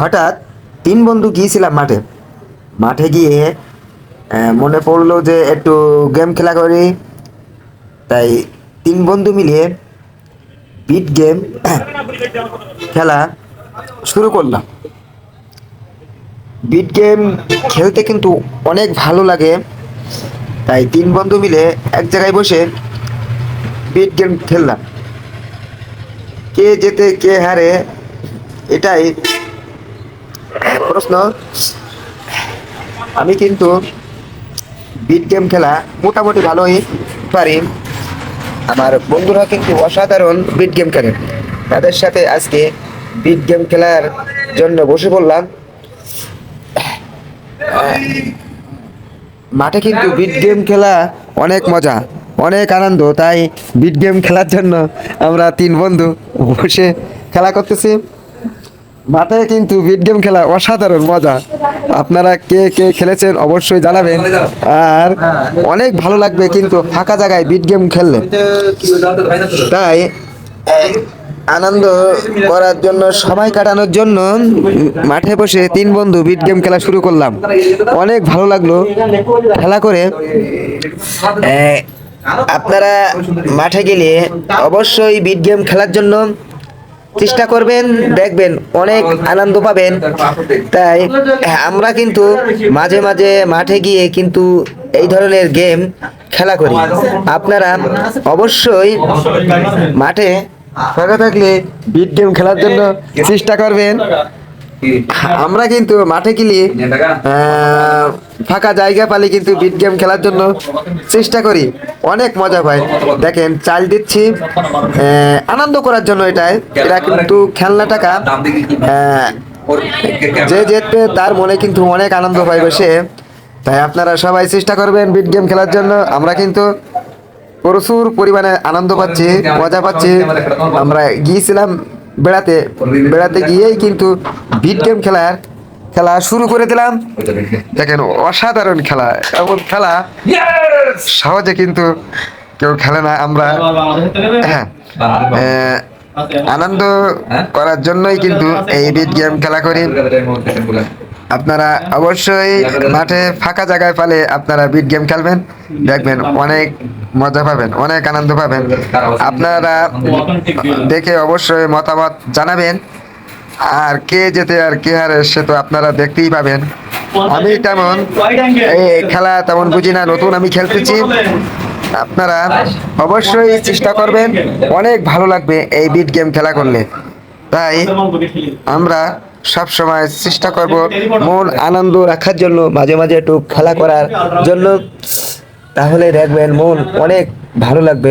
হঠাৎ তিন বন্ধু গিয়েছিলাম মাঠে। মাঠে গিয়ে মনে পড়ল যে একটু গেম খেলা করি। তাই তিন বন্ধু মিলিয়ে বিট গেম খেলা শুরু করলাম। বিট গেম খেলতে কিন্তু অনেক ভালো লাগে। তাই তিন বন্ধু মিলে এক জায়গায় বসে বিট গেম খেললাম। কে যেতে কে হারে, এটাই প্রশ্ন আমি কিন্তু বিট গেম খেলা মোটামুটি ভালোই পারি। আমার বন্ধুরা কিন্তু অসাধারণ বিট গেম খেলে। তাদের সাথে আজকে বিট গেম খেলার জন্য বসে পড়লাম। মাঠে কিন্তু বিট গেম খেলা অনেক মজা, অনেক আনন্দ। তাই বিট গেম খেলার জন্য আমরা তিন বন্ধু বসে খেলা করতেছি। মাঠে কিন্তু ভিড গেম খেলা অসাধারণ, মজা। আপনারা কে কে খেলেছেন অবশ্যই জানাবেন। আর অনেক ভালো লাগবে কিন্তু ফাঁকা জায়গায় ভিড গেম খেললে। তাই আনন্দ করার জন্য, সময় কাটানোর জন্য মাঠে বসে তিন বন্ধু বিট গেম খেলা শুরু করলাম। অনেক ভালো লাগল খেলা করে। আপনারা মাঠে গেলে অবশ্যই বিট গেম খেলার জন্য চেষ্টা করবেন, দেখবেন, অনেক আনন্দ পাবেন। তাই আমরা কিন্তু মাঝে মাঝে মাঠে গিয়ে কিন্তু এই ধরনের গেম খেলা করি। আপনারা অবশ্যই মাঠে ফাঁকা থাকলে, বিট গেম খেলার জন্য চেষ্টা করবেন। আমরা কিন্তু মাঠে গেলে ফাঁকা জায়গা পালে কিন্তু বিট গেম খেলার জন্য চেষ্টা করি। অনেক মজা পাই দেখেন, চাল দিচ্ছি আনন্দ করার জন্য এটাই এটা কিন্তু খেলনা টাকা যে জিতবে তার মনে কিন্তু অনেক আনন্দ পাইবে সে। তাই আপনারা সবাই চেষ্টা করবেন বিট গেম খেলার জন্য। আমরা কিন্তু প্রচুর পরিমাণে আনন্দ পাচ্ছি, মজা পাচ্ছি। আমরা গিয়েছিলাম বেড়াতে বেড়াতে গিয়েই কিন্তু ভিড গেম খেলার খেলা শুরু করে দিলাম। দেখেন অসাধারণ খেলা। এমন খেলা সহজে কিন্তু কেউ খেলে না। আমরা হ্যাঁ আনন্দ করার জন্যই কিন্তু এই ভিড গেম খেলা করি। আপনারা অবশ্যই মাঠে ফাঁকা জায়গায় পালে আপনারা বিট গেম খেলবেন। দেখবেন অনেক মজা পাবেন, অনেক আনন্দ পাবেন। আপনারা দেখে অবশ্যই মতামত জানাবেন। আর কে যেতে আর কে হারে সে তো আপনারা দেখতেই পাবেন। আমি তেমন এই খেলা তেমন বুঝি না, নতুন আমি খেলতেছি। আপনারা অবশ্যই চেষ্টা করবেন, অনেক ভালো লাগবে এই বিট গেম খেলা করলে। তাই আমরা সব সময় চেষ্টা করব মন আনন্দ রাখার জন্য মাঝে মাঝে একটু খেলা করার জন্য। তাহলে দেখবেন মন অনেক ভালো লাগবে।